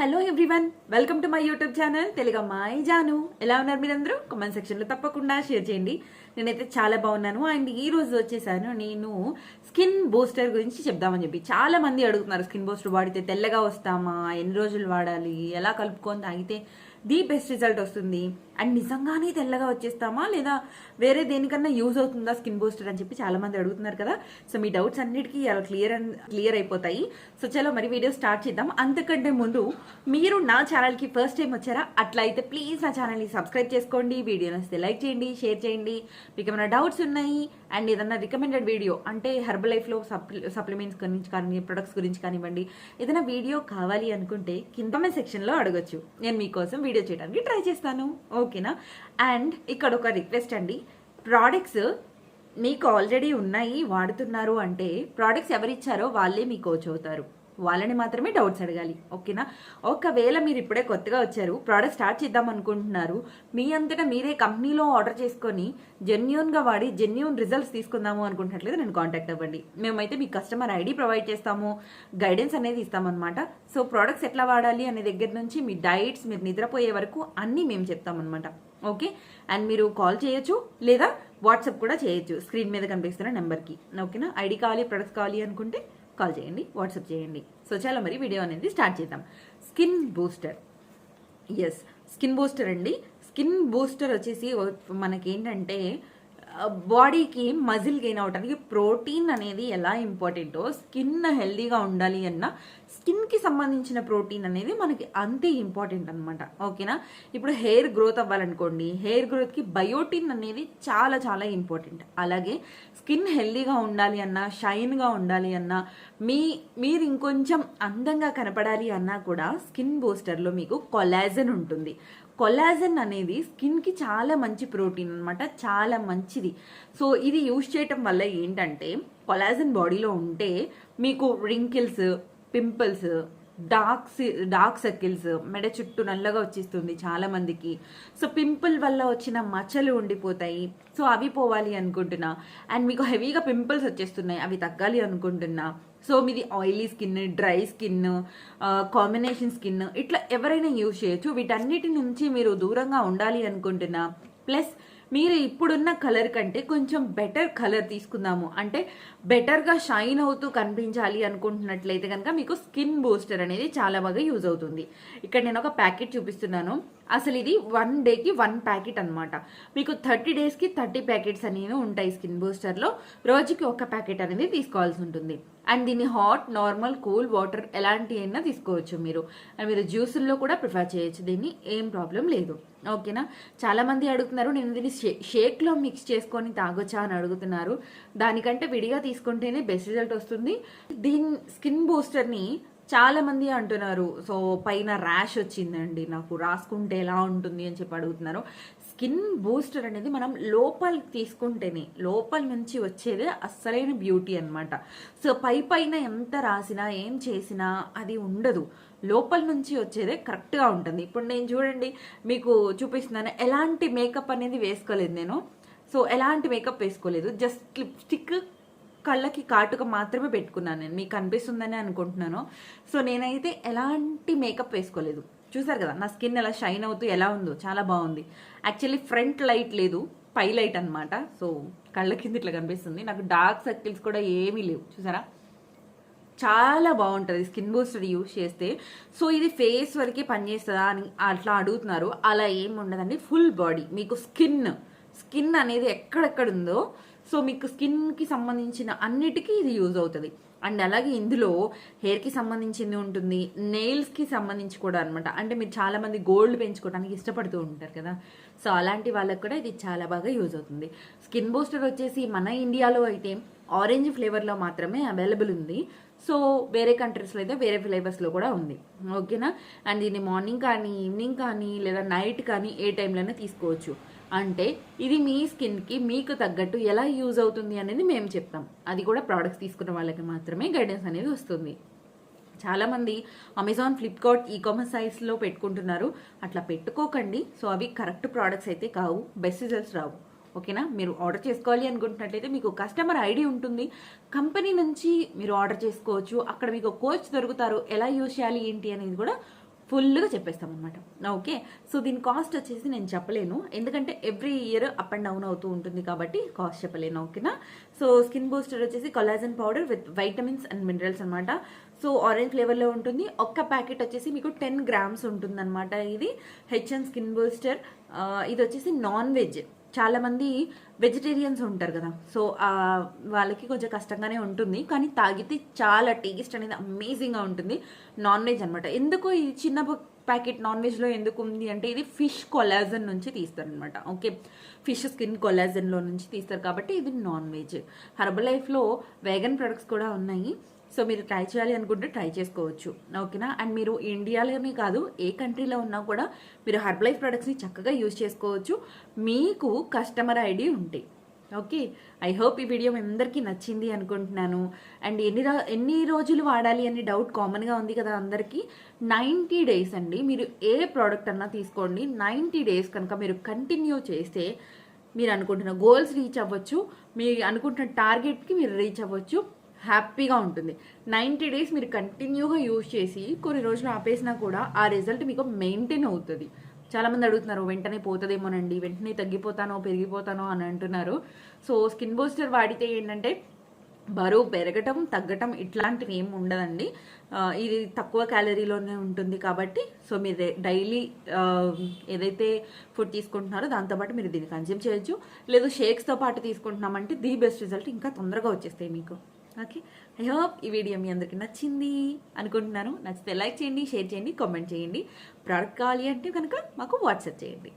Hello everyone welcome to my YouTube channel Telugu అమ్మాయి జాను ఎలా ఉన్నారు మీరందరూ? కమెంట్ సెక్షన్లో తప్పకుండా షేర్ చేయండి. నేనైతే చాలా బాగున్నాను. అండ్ ఈ రోజు వచ్చేసాను నేను స్కిన్ బూస్టర్ గురించి చెప్దామని చెప్పి. చాలా మంది అడుగుతున్నారు స్కిన్ బూస్టర్ వాడితే తెల్లగా వస్తామా? ఎన్ని రోజులు వాడాలి? ఎలా కలుపుకొని తాగితే ది బెస్ట్ రిజల్ట్ వస్తుంది. అండ్ నిజంగానే తెల్లగా వచ్చేస్తామా? లేదా వేరే దేనికన్నా యూజ్ అవుతుందా స్కిన్ బూస్టర్ అని చెప్పి చాలా మంది అడుగుతున్నారు కదా. సో మీ డౌట్స్ అన్నిటికీ అలా క్లియర్ క్లియర్ అయిపోతాయి. సో చలో మరి వీడియో స్టార్ట్ చేద్దాం. అంతకంటే ముందు మీరు నా ఛానల్కి ఫస్ట్ టైం వచ్చారా? అట్లా అయితే ప్లీజ్ నా ఛానల్ని సబ్స్క్రైబ్ చేసుకోండి. వీడియో నచ్చితే లైక్ చేయండి షేర్ చేయండి. మీకు ఏమైనా డౌట్స్ ఉన్నాయి? అండ్ ఏదన్నా రికమెండెడ్ వీడియో అంటే హెర్బల్ లైఫ్లో సప్లి సప్లిమెంట్స్ గురించి కానీ ప్రొడక్ట్స్ గురించి కానివ్వండి. ఏదైనా వీడియో కావాలి అనుకుంటే కింద సెక్షన్లో అడగొచ్చు. నేను మీకోసం వీడియో చేయడానికి ట్రై చేస్తాను. ఓకేనా? అండ్ ఇక్కడ ఒక రిక్వెస్ట్ అండి. ప్రోడక్ట్స్ మీకు ఆల్రెడీ ఉన్నాయి వాడుతున్నారు అంటే ప్రోడక్ట్స్ ఎవరిచ్చారో వాళ్ళే మీ కోచ్ అవుతారు వాళ్ళని మాత్రమే డౌట్స్ అడగాలి ఓకేనా ఒకవేళ మీరు ఇప్పుడే కొత్తగా వచ్చారు ప్రోడక్ట్ స్టార్ట్ చేద్దాం అనుకుంటున్నారు మీ అంతటా మీరే కంపెనీలో ఆర్డర్ చేసుకొని జెన్యున్గా వాడి జెన్యున్ రిజల్ట్స్ తీసుకుందాము అనుకుంటున్నట్లయితే నేను కాంటాక్ట్ అవ్వండి. మేమైతే మీ కస్టమర్ ఐడి ప్రొవైడ్ చేస్తాము గైడెన్స్ అనేది ఇస్తామన్నమాట. సో ప్రోడక్ట్స్ ఎట్లా వాడాలి అనే దగ్గర నుంచి మీ డైట్స్ మీరు నిద్రపోయే వరకు అన్నీ మేము చెప్తామన్నమాట. ఓకే అండ్ మీరు కాల్ చేయొచ్చు లేదా వాట్సాప్ కూడా చేయొచ్చు స్క్రీన్ మీద కనిపిస్తున్న నెంబర్కి ఓకేనా ఐడి కావాలి ప్రొడక్ట్స్ కావాలి అనుకుంటే కాల్ చేయండి వాట్సాప్ చేయండి. సో చాలా మరి వీడియో అనేది స్టార్ట్ చేద్దాం. Skin booster. Yes skin booster అండి. స్కిన్ బూస్టర్ వచ్చేసి మనకేంటంటే బాడీకి మజిల్ గెయిన్ అవడానికి ప్రోటీన్ అనేది ఎలా ఇంపార్టెంటో స్కిన్ హెల్దీగా ఉండాలి అన్న స్కిన్కి సంబంధించిన ప్రోటీన్ అనేది మనకి అంతే ఇంపార్టెంట్ అనమాట ఓకేనా? ఇప్పుడు హెయిర్ గ్రోత్ అవ్వాలనుకోండి హెయిర్ గ్రోత్కి బయోటిన్ అనేది చాలా చాలా ఇంపార్టెంట్ అలాగే స్కిన్ హెల్దీగా ఉండాలి అన్నా షైన్గా ఉండాలి అన్నా మీ మీరు ఇంకొంచెం అందంగా కనపడాలి అన్నా కూడా స్కిన్ బూస్టర్లో మీకు కొలాజన్ ఉంటుంది. కొలాజన్ అనేది స్కిన్కి చాలా మంచి ప్రోటీన్ అనమాట చాలా మంచిది. సో ఇది యూజ్ చేయటం వల్ల ఏంటంటే కొలాజన్ బాడీలో ఉంటే మీకు wrinkles pimples dark dark circles మెడ చుట్టూ నల్లగా వచ్చేస్తుంది చాలా మందికి సో పింపుల్ వల్ల వచ్చిన మచ్చలు ఉండిపోతాయి. సో అవి పోవాలి అనుకుంటున్నా. అండ్ మీకు హెవీగా పింపుల్స్ వచ్చేస్తున్నాయి. అవి తగ్గాలి అనుకుంటున్నా. సో మీది oily skin dry skin combination skin ఇట్లా ఎవరైనా యూజ్ చేయొచ్చు. వీటన్నిటి నుంచి మీరు దూరంగా ఉండాలి అనుకుంటున్నా. ప్లస్ మీరు ఇప్పుడున్న కలర్ కంటే కొంచెం బెటర్ కలర్ తీసుకుందాము. అంటే బెటర్గా షైన్ అవుతూ కనిపించాలి అనుకుంటున్నట్లయితే కనుక మీకు స్కిన్ బూస్టర్ అనేది చాలా బాగా యూజ్ అవుతుంది. ఇక్కడ నేను ఒక ప్యాకెట్ చూపిస్తున్నాను. అసలు ఇది వన్ డేకి వన్ ప్యాకెట్ అనమాట మీకు థర్టీ డేస్కి థర్టీ ప్యాకెట్స్ అనేవి ఉంటాయి స్కిన్ బూస్టర్లో రోజుకి ఒక ప్యాకెట్ అనేది తీసుకోవాల్సి ఉంటుంది. అండ్ దీన్ని హాట్ నార్మల్ కూల్ వాటర్ ఎలాంటి అయినా తీసుకోవచ్చు మీరు. అండ్ మీరు జ్యూసుల్లో కూడా ప్రిఫర్ చేయొచ్చు. దీన్ని ఏం ప్రాబ్లం లేదు. ఓకేనా? చాలామంది అడుగుతున్నారు నేను దీన్ని షే షేక్లో మిక్స్ చేసుకొని తాగొచ్చా? అని అడుగుతున్నారు. దానికంటే విడిగా తీసుకుంటేనే బెస్ట్ రిజల్ట్ వస్తుంది. దీని స్కిన్ బూస్టర్ని చాలామంది అంటున్నారు. సో పైన ర్యాష్ వచ్చిందండి. నాకు రాసుకుంటే ఎలా ఉంటుంది అని చెప్పి అడుగుతున్నారు. స్కిన్ బూస్టర్ అనేది మనం లోపల తీసుకుంటేనే లోపల నుంచి వచ్చేదే అస్సలైన బ్యూటీ అనమాట సో పై పైన ఎంత రాసినా ఏం చేసినా అది ఉండదు. లోపల నుంచి వచ్చేదే కరెక్ట్గా ఉంటుంది. ఇప్పుడు నేను చూడండి మీకు చూపిస్తున్నాను ఎలాంటి మేకప్ అనేది వేసుకోలేదు నేను. సో ఎలాంటి మేకప్ వేసుకోలేదు. జస్ట్ లిప్స్టిక్ కళ్ళకి కాటుక మాత్రమే పెట్టుకున్నాను నేను. మీకు కనిపిస్తుందని అనుకుంటున్నాను. సో నేనైతే ఎలాంటి మేకప్ వేసుకోలేదు. చూసారు కదా నా స్కిన్ ఎలా షైన్ అవుతూ ఎలా ఉందో చాలా బాగుంది. యాక్చువల్లీ ఫ్రంట్ లైట్ లేదు పై లైట్ అనమాట సో కళ్ళ కింద ఇట్లా కనిపిస్తుంది. నాకు డార్క్ సర్కిల్స్ కూడా ఏమీ లేవు చూసారా? చాలా బాగుంటుంది స్కిన్ బూస్టర్ యూజ్ చేస్తే. సో ఇది ఫేస్ వరకే పనిచేస్తుందా అని అట్లా అడుగుతున్నారు. అలా ఏం ఉండదండి ఫుల్ బాడీ మీకు స్కిన్ స్కిన్ అనేది ఎక్కడెక్కడ ఉందో సో మీకు స్కిన్కి సంబంధించిన అన్నిటికీ ఇది యూజ్ అవుతుంది. అండ్ అలాగే ఇందులో హెయిర్కి సంబంధించింది ఉంటుంది నెయిల్స్కి సంబంధించి కూడా అనమాట అంటే మీరు చాలామంది గోల్డ్ పెంచుకోవడానికి ఇష్టపడుతూ ఉంటారు కదా. సో అలాంటి వాళ్ళకి కూడా ఇది చాలా బాగా యూజ్ అవుతుంది. స్కిన్ బూస్టర్ వచ్చేసి మన ఇండియాలో అయితే ఆరెంజ్ ఫ్లేవర్లో మాత్రమే అవైలబుల్ ఉంది. సో వేరే కంట్రీస్లో అయితే వేరే ఫ్లేవర్స్లో కూడా ఉంది. ఓకేనా అండ్ దీన్ని మార్నింగ్ కానీ ఈవినింగ్ కానీ లేదా నైట్ కానీ ఏ టైంలోనే తీసుకోవచ్చు. అంటే ఇది మీ స్కిన్కి మీకు తగ్గట్టు ఎలా యూజ్ అవుతుంది అనేది మేము చెప్తాం. అది కూడా ప్రోడక్ట్స్ తీసుకున్న వాళ్ళకి మాత్రమే గైడెన్స్ అనేది వస్తుంది. చాలామంది అమెజాన్ ఫ్లిప్కార్ట్ ఈ కామర్స్ సైట్స్లో పెట్టుకుంటున్నారు. అట్లా పెట్టుకోకండి. సో అవి కరెక్ట్ ప్రోడక్ట్స్ అయితే కావు. బెస్ట్ రిజల్ట్స్ రావు. ఓకేనా? మీరు ఆర్డర్ చేసుకోవాలి అనుకుంటున్నట్లయితే మీకు కస్టమర్ ఐడి ఉంటుంది. కంపెనీ నుంచి మీరు ఆర్డర్ చేసుకోవచ్చు. అక్కడ మీకు కోచ్ దొరుకుతారు. ఎలా యూజ్ చేయాలి ఏంటి అనేది కూడా ఫుల్గా చెప్పేస్తాం అనమాట ఓకే? సో దీని కాస్ట్ వచ్చేసి నేను చెప్పలేను. ఎందుకంటే every year up and down అవుతూ ఉంటుంది కాబట్టి కాస్ట్ చెప్పలేను ఓకేనా? సో స్కిన్ బూస్టర్ వచ్చేసి collagen powder with vitamins and minerals అనమాట సో ఆరెంజ్ ఫ్లేవర్లో ఉంటుంది. ఒక్క ప్యాకెట్ వచ్చేసి మీకు టెన్ గ్రామ్స్ ఉంటుందన్నమాట ఇది. HN skin booster. ఇది వచ్చేసి నాన్ వెజ్. చాలామంది వెజిటేరియన్స్ ఉంటారు కదా. సో వాళ్ళకి కొంచెం కష్టంగానే ఉంటుంది. కానీ తాగితే చాలా టేస్ట్ అనేది అమేజింగ్గా ఉంటుంది. నాన్ వెజ్ అనమాట ఎందుకు ఈ చిన్న ప్యాకెట్ నాన్ వెజ్లో ఎందుకు ఉంది అంటే ఇది ఫిష్ కొలాజన్ నుంచి తీస్తారనమాట ఓకే ఫిష్ స్కిన్ కొలాజన్లో నుంచి తీస్తారు కాబట్టి ఇది నాన్ వెజ్ హర్బల్ లైఫ్లో వేగన్ ప్రొడక్ట్స్ కూడా ఉన్నాయి. సో మీరు ట్రై చేయాలి అనుకుంటే ట్రై చేసుకోవచ్చు. ఓకేనా అండ్ మీరు ఇండియాలోనే కాదు ఏ కంట్రీలో ఉన్నా కూడా మీరు హెర్బ్ లైఫ్ ప్రొడక్ట్స్ని చక్కగా యూజ్ చేసుకోవచ్చు. మీకు కస్టమర్ ఐడి ఉంటే. ఓకే ఐ హోప్ ఈ వీడియో మీ అందరికీ నచ్చింది అనుకుంటున్నాను. అండ్ ఎన్ని ఎన్ని రోజులు వాడాలి అని డౌట్ కామన్గా ఉంది కదా అందరికీ? నైంటీ డేస్ అండి. మీరు ఏ ప్రోడక్ట్ అన్నా తీసుకోండి. నైంటీ డేస్ కనుక మీరు కంటిన్యూ చేస్తే మీరు అనుకుంటున్న గోల్స్ రీచ్ అవ్వచ్చు. మీరు అనుకుంటున్న టార్గెట్కి మీరు రీచ్ అవ్వచ్చు. హ్యాపీగా ఉంటుంది. నైంటీ డేస్ మీరు కంటిన్యూగా యూజ్ చేసి కొన్ని రోజులు ఆపేసినా కూడా ఆ రిజల్ట్ మీకు మెయింటైన్ అవుతుంది. చాలామంది అడుగుతున్నారు వెంటనే పోతుందేమోనండి? వెంటనే తగ్గిపోతానో పెరిగిపోతానో? అని అంటున్నారు. సో స్కిన్ బూస్టర్ వాడితే ఏంటంటే బరువు పెరగటం తగ్గటం ఇట్లాంటివి ఏమి ఉండదండి. ఇది తక్కువ క్యాలరీలోనే ఉంటుంది కాబట్టి సో మీరు డైలీ ఏదైతే ఫుడ్ తీసుకుంటున్నారో దాంతోపాటు మీరు దీన్ని కన్జ్యూమ్ చేయొచ్చు. లేదు షేక్స్తో పాటు తీసుకుంటున్నామంటే ది బెస్ట్ రిజల్ట్ ఇంకా తొందరగా వచ్చేస్తాయి మీకు. ఓకే? ఐ హోప్ ఈ వీడియో మీ అందరికీ నచ్చింది అనుకుంటున్నాను. నచ్చితే లైక్ చేయండి షేర్ చేయండి కామెంట్ చేయండి. ప్రోడక్ట్ కావాలి అంటే కనుక మాకు వాట్సాప్ చేయండి.